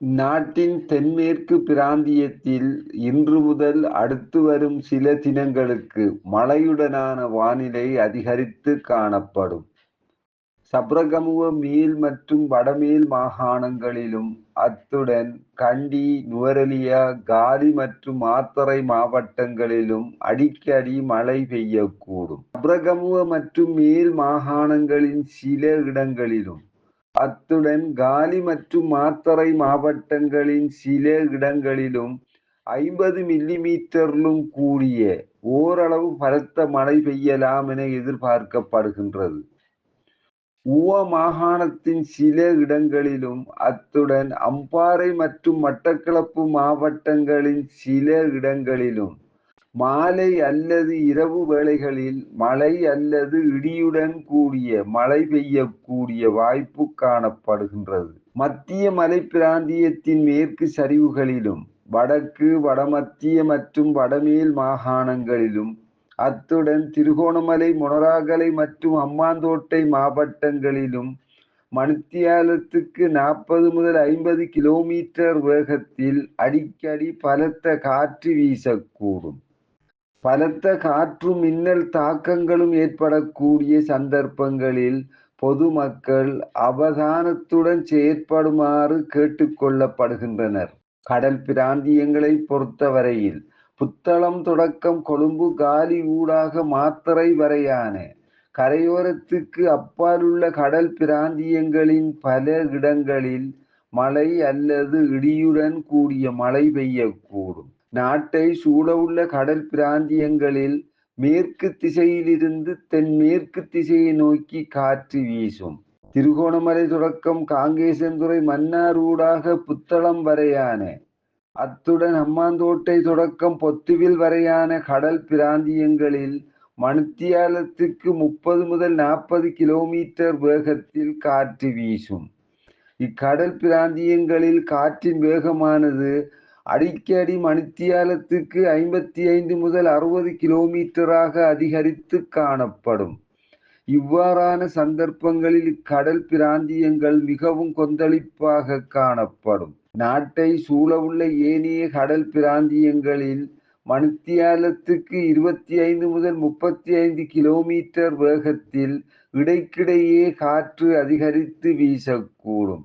நாட்டின் தென்மேற்கு பிராந்தியத்தில் இன்று முதல் அடுத்து வரும் சில தினங்களுக்கு மழையுடனான வானிலை அதிகரித்து காணப்படும். சப்ரகமுவ மேல் மற்றும் வடமேல் மாகாணங்களிலும் அத்துடன் கண்டி, நுவரலியா காலி மற்றும் மாத்தறை மாவட்டங்களிலும் அடிக்கடி மழை பெய்யக்கூடும். சப்ரகமுவ மற்றும் மேல் மாகாணங்களின் சில இடங்களிலும் அத்துடன் காலி மற்றும் மாத்தறை மாவட்டங்களின் சில இடங்களிலும் ஐம்பது மில்லி மீட்டரிலும் கூடிய ஓரளவு பலத்த மழை பெய்யலாம் என எதிர்பார்க்கப்படுகின்றது. உவ மாகாணத்தின் சில இடங்களிலும் அத்துடன் அம்பாறை மற்றும் மட்டக்களப்பு மாவட்டங்களின் சில இடங்களிலும் மாலை அல்லது இரவு வேளைகளில் மழை அல்லது இடியுடன் கூடிய மழை பெய்யக்கூடிய வாய்ப்பு காணப்படுகின்றது. மத்திய மலைப்பிராந்தியத்தின் மேற்கு சரிவுகளிலும் வடக்கு, வடமத்திய மற்றும் வடமேல் மாகாணங்களிலும் அத்துடன் திருகோணமலை, மொனராகலை மற்றும் அம்மாந்தோட்டை மாவட்டங்களிலும் மணித்தியாலத்துக்கு நாற்பது முதல் ஐம்பது கிலோமீட்டர் வேகத்தில் அடிக்கடி பலத்த காற்று வீசக்கூடும். பலத்த காற்று மின்னல் தாக்கங்களும் ஏற்படக்கூடிய சந்தர்ப்பங்களில் பொதுமக்கள் அவதானத்துடன் செயற்படுமாறு கேட்டுக்கொள்ளப்படுகின்றனர் கடல் பிராந்தியங்களை பொறுத்தவரையில் புத்தளம் தொடக்கம் கொழும்பு காலி ஊடாக மாத்தறை வரையான கரையோரத்துக்கு அப்பாலுள்ள கடல் பிராந்தியங்களின் பல இடங்களில் மழை அல்லது இடியுடன் கூடிய மழை பெய்யக்கூடும். நாட்டை சூழவுள்ள கடல் பிராந்தியங்களில் மேற்கு திசையிலிருந்து தென்மேற்கு திசையை நோக்கி காற்று வீசும். திருகோணமலை தொடக்கம் காங்கேசன்துறை மன்னாரூடாக புத்தளம் வரையான அத்துடன் அம்மாந்தோட்டை தொடக்கம் பொத்துவில் வரையான கடல் பிராந்தியங்களில் மணித்தியாலத்துக்கு முப்பது முதல் நாற்பது கிலோமீட்டர் வேகத்தில் காற்று வீசும். இக்கடல் பிராந்தியங்களில் காற்றின் வேகமானது அடிக்கடி மணித்தியாலத்துக்கு ஐம்பத்தி ஐந்து முதல் அறுபது கிலோமீட்டராக அதிகரித்து காணப்படும். இவ்வாறான சந்தர்ப்பங்களில் இக்கடல் பிராந்தியங்கள் மிகவும் கொந்தளிப்பாக காணப்படும். நாட்டை சூழவுள்ள ஏனைய கடல் பிராந்தியங்களில் மணித்தியாலத்துக்கு இருபத்தி ஐந்து முதல் முப்பத்தி ஐந்து கிலோமீட்டர் வேகத்தில் இடைக்கிடையே காற்று அதிகரித்து வீசக்கூடும்.